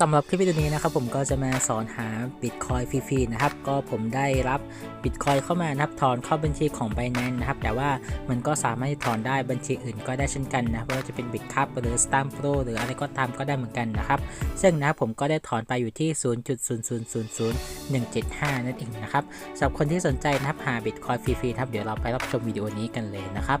สำหรับคลิปวิดีโอนี้นะครับผมก็จะมาสอนหาบิตคอยฟรีๆนะครับก็ผมได้รับบิตคอยเข้ามานับถอนเข้าบัญชีของ b บ n a n c e นะครับแต่ว่ามันก็สามารถถอนได้บัญชีอื่นก็ได้เช่นกันนะไม่ว่าจะเป็นบิตคัพหรือ s t a m Pro หรืออะไรก็ตามก็ได้เหมือนกันนะครับซึ่งนะผมก็ได้ถอนไปอยู่ที่ 0.0000175 นั่นเองนะครับสำหรับคนที่สนใจนะครับหาบิตคอยฟรีๆครับเดี๋ยวเราไปรับชมวิดีโอนี้กันเลยนะครับ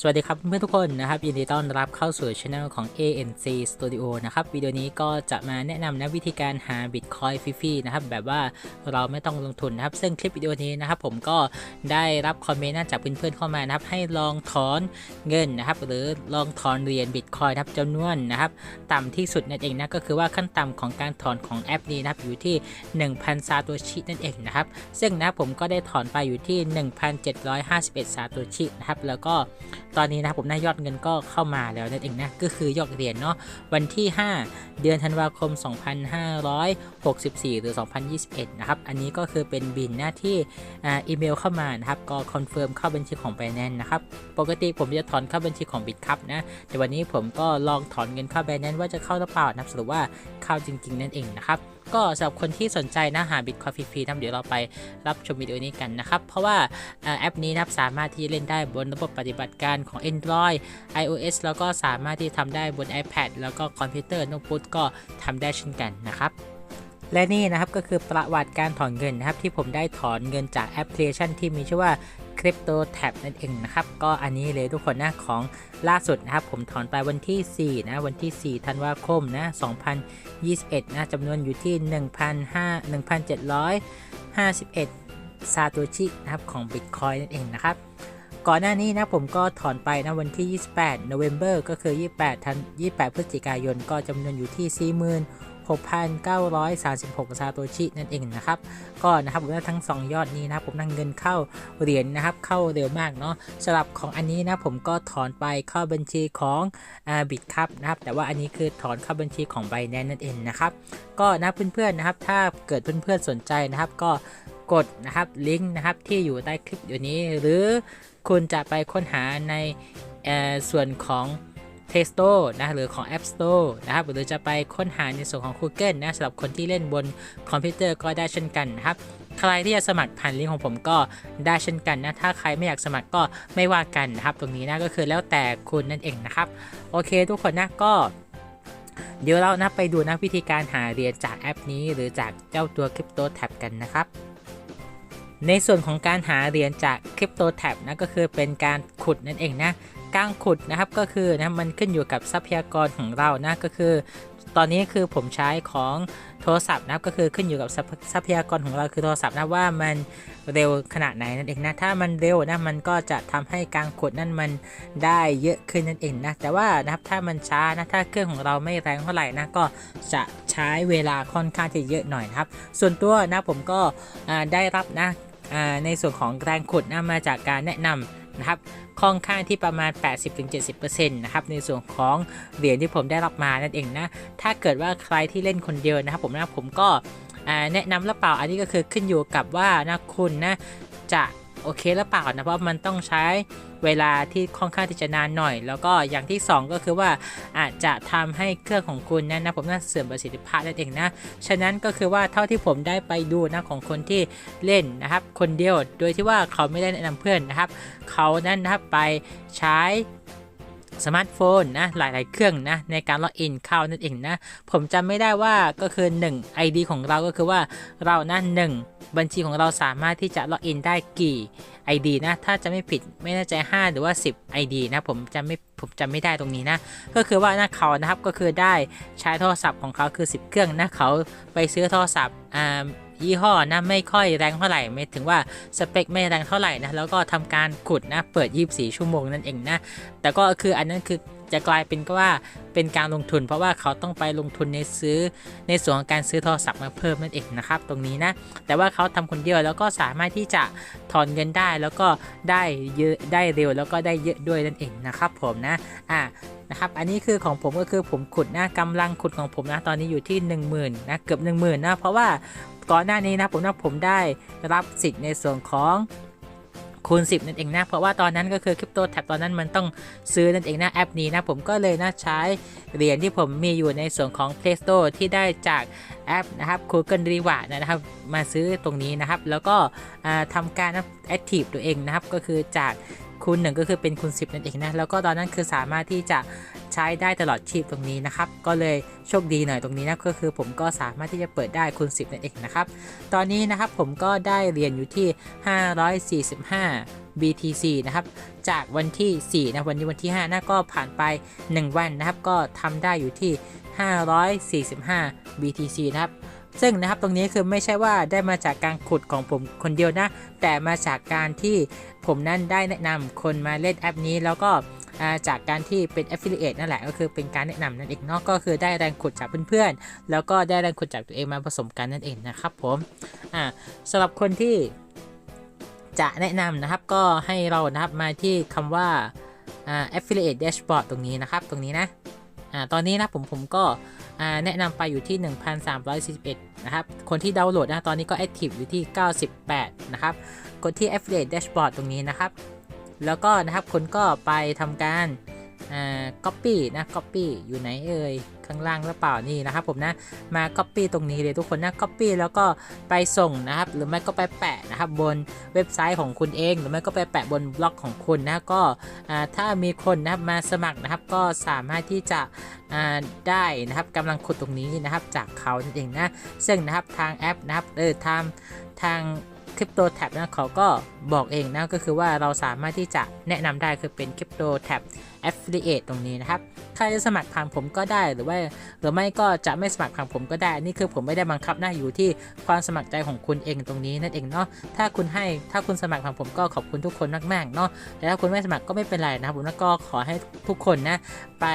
สวัสดีครับเพื่อนทุกคนนะครับยินดีต้อนรับเข้าสู่ช anel ของ ANC Studio นะครับวิดีโอนี้ก็จะมาแนะนำนะวิธีการหา Bitcoin ฟรีๆนะครับแบบว่าเราไม่ต้องลงทุนนะครับซึ่งคลิปวิดีโอนี้นะครับผมก็ได้รับคอมเมนต์จากเพื่อนๆเข้ามานะครับให้ลองถอนเงินนะครับหรือลองถอนเหรียญ Bitcoin นะครับจำนวนนะครับต่ำที่สุดนั่นเองนะก็คือว่าขั้นต่ำของการถอนของแอปนี้นะครับอยู่ที่ 1,000 ซาโตชินั่นเองนะครับซึ่งนะผมก็ได้ถอนไปอยู่ที่ 1,751 ซาโตชินะครับแล้วก็ตอนนี้นะผมได้ยอดเงินก็เข้ามาแล้วนั่นเองนะก็คือยอดเหรียญเนาะวันที่ 5 เดือนธันวาคม 2564 หรือ 2021 นะครับ อันนี้ก็คือเป็นบินหน้าที่อีเมลเข้ามานะครับ ก็คอนเฟิร์มเข้าบัญชีของ Binance นะครับ ปกติผมจะถอนเข้าบัญชีของ Bitcup นะ แต่วันนี้ผมก็ลองถอนเงินเข้า Binance ว่าจะเข้าหรือเปล่านับสรุปว่าเข้าจริง ๆ นั่นเองนะครับ ก็สำหรับคนที่สนใจนะหา Bitcoin ฟรีๆนะเดี๋ยวเราไปรับชมวิดีโอนี้กันนะครับ เพราะว่าแอปนี้นะสามารถที่เล่นได้บนระบบปฏิบัติการของ Android iOS แล้วก็สามารถที่ทำได้บน iPad แล้วก็คอมพิวเตอร์โน้ตบุ๊กก็ทำได้เช่นกันนะครับและนี่นะครับก็คือประวัติการถอนเงินนะครับที่ผมได้ถอนเงินจากแอปพลิเคชันที่มีชื่อว่า Crypto Tab นั่นเองนะครับ ก็อันนี้เลยทุกคนนะของล่าสุดนะครับ ผมถอนไปวันที่ 4 นะ วันที่ 4 ธันวาคมนะ 2021 นะจำนวนอยู่ที่ 1,751 ซาโตชินะครับของ Bitcoin นั่นเองนะครับก่อนหน้านี้นะผมก็ถอนไปนะวันที่ 28 November ก็คือ 28 ทัน 28 พฤศจิกายนก็จำนวนอยู่ที่ 6,936 ซาโตชินั่นเองนะครับ ก็นะครับผมทั้ง 2 ยอดนี้นะครับผมนั่งเงินเข้าเหรียญนนะครับ เข้าเร็วมากเนาะสำหรับของอันนี้นะผมก็ถอนไปเข้าบัญชีของบิตคัพนะครับ แต่ว่าอันนี้คือถอนเข้าบัญชีของ b บ n a n c e นั่นเองนะครับ ก็นะเพื่อนๆนะครับ ถ้าเกิดเพื่อนๆสนใจนะครับ ก็กดนะครับลิงก์นะครับที่อยู่ใต้คลิปอยู่นี้ หรือคุณจะไปค้นหาในส่วนของ Play Store นะหรือของ App Store นะครับหรือจะไปค้นหาในส่วนของ Google นะสำหรับคนที่เล่นบนคอมพิวเตอร์ก็ได้เช่นกันนะครับใครที่จะสมัครผ่านลิงก์ของผมก็ได้เช่นกันนะ ถ้าใครไม่อยากสมัครก็ไม่ว่ากันนะครับ ตรงนี้นะก็คือแล้วแต่คุณนั่นเองนะครับ โอเคทุกคนนะก็ เดี๋ยวเรานะไปดูนะวิธีการหาเหรียญจากแอปนี้ หรือจากเจ้าตัว Crypto Tab กันนะครับ ในส่วนของการหาเหรียญจาก Crypto Tab นะก็คือเป็นการขุดนั่นเองนะ การขุดนะครับก็คือนะมันขึ้นอยู่กับทรัพยากรของเรานะก็คือ ตอนนี้คือผมใช้ของโทรศัพท์นะก็คือขึ้นอยู่กับทรัพยากรของเราคือโทรศัพท์นะว่ามันเร็วขนาดไหนนั่นเองนะถ้ามันเร็วนะมันก็จะทำให้การขุดนั่นมันได้เยอะขึ้นนั่นเองนะแต่ว่านะครับถ้ามันช้านะถ้าเครื่องของเราไม่แรงเท่าไหร่นะก็จะใช้เวลาค่อนข้างที่เยอะหน่อยนะครับ ส่วนตัวนะผมก็ได้รับนะในส่วนของแรงขุดนะมาจากการแนะนำ นะครับค่อนข้างที่ประมาณ 80-70%นะครับในส่วนของเหรียญที่ผมได้รับมานั่นเองนะถ้าเกิดว่าใครที่เล่นคนเดียวนะครับผมนะผมก็แนะนำหรือเปล่าอันนี้ก็คือขึ้นอยู่กับว่านะคุณนะจะ โอเคหรือเปล่านะเพราะมันต้องใช้เวลาที่ค่อนข้างที่จะนานหน่อย แล้วก็อย่างที่ 2 ก็คือว่าอาจจะทำให้เครื่องของคุณนะนะผมน่าเสื่อมประสิทธิภาพนั่นเองนะฉะนั้นก็คือว่าเท่าที่ผมได้ไปดูนะของคนที่เล่นนะครับ คนเดียวโดยที่ว่าเขาไม่ได้แนะนำเพื่อนนะครับ เขานั้นนะครับไปใช้ สมาร์ทโฟนนะหลาย ๆ เครื่องนะในการล็อกอินเข้านั่นเองนะผมจำไม่ได้ว่าก็คือ 1 ID ของเราก็คือว่าเรานะหนึ่งบัญชีของเราสามารถที่จะล็อกอินได้กี่ ID นะถ้าจะไม่ผิดไม่แน่ใจ 5 หรือว่า 10 ID นะผมจำไม่ผมจำไม่ได้ตรงนี้นะ ก็คือว่านะเขานะครับก็คือได้ใช้โทรศัพท์ของเขาคือ 10 เครื่องนะเขาไปซื้อโทรศัพท์อ่า ยี่ห้อนะไม่ค่อยแรงเท่าไหร่ไม่ถึงว่าสเปคไม่แรงเท่าไหร่นะแล้วก็ทำการขุดนะเปิด 24 ชั่วโมงนั่นเองนะแต่ก็คืออันนั้นคือ จะกลายเป็นก็ว่าเป็นการลงทุน เพราะว่าเขาต้องไปลงทุนในซื้อในส่วนของการซื้อโทรศัพท์มาเพิ่มนั่นเองนะครับ ตรงนี้นะ แต่ว่าเขาทำคนเดียวแล้วก็สามารถที่จะถอนเงินได้แล้วก็ได้เยอะได้เร็วแล้วก็ได้เยอะด้วยนั่นเองนะครับ ผมนะอ่านะครับอันนี้คือของผมก็คือผมขุดนะกำลังขุดของผมนะตอนนี้อยู่ที่ 1 0,000นะเกือบ 1 0,000นะเพราะว่าก่อนหน้านี้นะผมนะผมได้รับสิทธิ์ในส่วนของ คูณ 10 นั่นเองนะ เพราะว่าตอนนั้นก็คือคริปโตแท็บตอนนั้นมันต้องซื้อนั่นเองนะแอปนี้นะ ผมก็เลยนะใช้เหรียญที่ผมมีอยู่ในส่วนของ Play Store ที่ได้จากแอปนะครับ Google Reward นะครับ มาซื้อตรงนี้นะครับ แล้วก็อ่าทำการแอคทีฟตัวเองนะครับ ก็คือจากคูณ1ก็คือเป็นคูณ10 นั่นเองนะ แล้วก็ตอนนั้นคือสามารถที่จะ ใช้ได้ตลอดชีพตรงนี้นะครับ ก็เลยโชคดีหน่อยตรงนี้นะก็คือผมก็สามารถที่จะเปิดได้คูณ10นั่นเองนะครับ ตอนนี้นะครับผมก็ได้เรียญอยู่ที่ 545 BTC นะครับ จากวันที่ 4 นะ วันนี้วันที่5นะก็ผ่านไป 1 วันนะครับ ก็ทำได้อยู่ที่ 545 BTC นะครับ ซึ่งนะครับตรงนี้คือไม่ใช่ว่าได้มาจากการขุดของผมคนเดียวนะ แต่มาจากการที่ผมนั้นได้แนะนำคนมาเล่นแอปนี้แล้วก็ จากการที่เป็น affiliate นั่นแหละก็คือเป็นการแนะนำนั่นเองเนาะก็คือได้แรงขุดจากเพื่อนๆ แล้วก็ได้แรงขุดจากตัวเองมาผสมกันนั่นเองนะครับผมอ่าสำหรับคนที่จะแนะนำนะครับก็ให้เรานะครับมาที่คำว่าอ่า affiliate dashboard ตรงนี้นะครับตรงนี้นะอ่าตอนนี้นะผมผมก็แนะนำไปอยู่ที่ 1,341 นะครับ คนที่ดาวน์โหลดนะตอนนี้ก็ active อยู่ที่ 98 นะครับ กดที่ affiliate dashboard ตรงนี้นะครับ แล้วก็นะครับคุณก็ไปทำการอ่า copy นะ copy อยู่ไหนเอ่ยข้างล่างหรือเปล่านี่นะครับผมนะมา copy ตรงนี้เลยทุกคนนะ copy แล้วก็ไปส่งนะครับ หรือไม่ก็ไปแปะนะครับบนเว็บไซต์ของคุณเอง หรือไม่ก็ไปแปะบนบล็อกของคุณนะก็อ่าถ้ามีคนนะครับมาสมัครนะครับ ก็สามารถที่จะอ่าได้นะครับกำลังขุดตรงนี้นะครับจากเขานั่นเองนะซึ่งนะครับทางแอปนะครับเออทางทาง คริปโตแท็บนะเขาก็บอกเองนะก็คือว่าเราสามารถที่จะแนะนำได้คือเป็นคริปโตแท็บ affiliate ตรงนี้นะครับใครจะสมัครผ่านผมก็ได้หรือว่า หรือไม่ก็จะไม่สมัครผ่านผมก็ได้ นี่คือผมไม่ได้บังคับนะอยู่ที่ความสมัครใจของคุณเองตรงนี้นั่นเองเนาะถ้าคุณให้ถ้าคุณสมัครผ่านผมก็ขอบคุณทุกคนมากๆเนาะแต่ถ้าคุณไม่สมัครก็ไม่เป็นไรนะครับผมก็ขอให้ทุกคนนะไป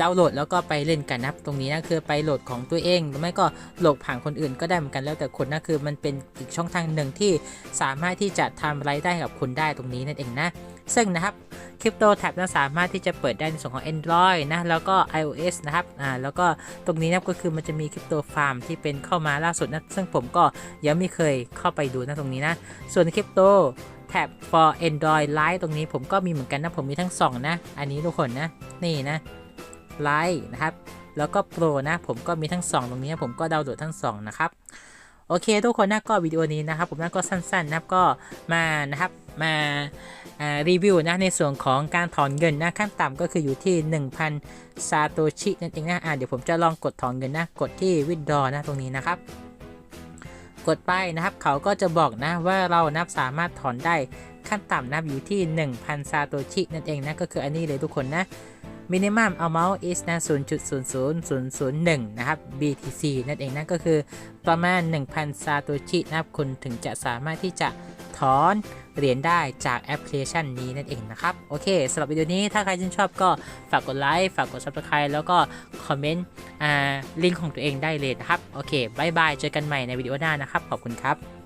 ดาวน์โหลดแล้วก็ไปเล่นกันนะครับตรงนี้นะคือไปโหลดของตัวเองหรือไม่ก็โหลดผ่านคนอื่นก็ได้เหมือนกันแล้วแต่คนนะคือมันเป็นอีกช่องทางหนึ่งที่สามารถที่จะทำรายได้กับคุณได้ตรงนี้นั่นเองนะ ซึ่งนะครับคริปโตแท็บนะสามารถที่จะเปิดได้ในส่วนของ Android นะแล้วก็ iOS นะครับอ่าแล้วก็ตรงนี้นะก็คือมันจะมีคริปโตฟาร์มที่เป็นเข้ามาล่าสุดนะซึ่งผมก็ยังไม่เคยเข้าไปดูนะตรงนี้นะส่วนคริปโต แท็บ for Android Lite ตรงนี้ผมก็มีเหมือนกันนะ ผมมีทั้ง 2 นะ อันนี้ทุกคนนะ นี่นะ Lite นะครับ แล้วก็ Pro นะ ผมก็มีทั้ง 2 ตรงนี้ ผมก็ดาวน์โหลดทั้ง 2 นะครับ โอเค ทุกคนนะก็วิดีโอนี้นะครับ ผมนะก็สั้นๆนะครับก็มานะครับมารีวิวนะในส่วนของการถอนเงินนะขั้นต่ำก็คืออยู่ที่ 1,000 ซาโตชินั่นเองนะอ่าเดี๋ยวผมจะลองกดถอนเงินนะ กดที่ withdraw นะตรงนี้นะครับ กดไปนะครับ เขาก็จะบอกนะว่าเรานับสามารถถอนได้ขั้นต่ำนับอยู่ที่ 1,000 ซาโตชินั่นเองนะ ก็คืออันนี้เลยทุกคนนะ minimum amount is นะ0.00001 นะครับ BTC นั่นเองนะก็คือประมาณ 1,000 ซาโตชินะครับคุณถึงจะสามารถที่จะ ถอนเหรียญได้จากแอปพลิเคชันนี้นั่นเองนะครับ โอเคสำหรับวิดีโอนี้ถ้าใครชื่นชอบก็ฝากกดไลค์ฝากกด subscribe แล้วก็คอมเมนต์ลิงก์ของตัวเองได้เลยนะครับ โอเคบายบาย เจอกันใหม่ในวิดีโอหน้านะครับ ขอบคุณครับ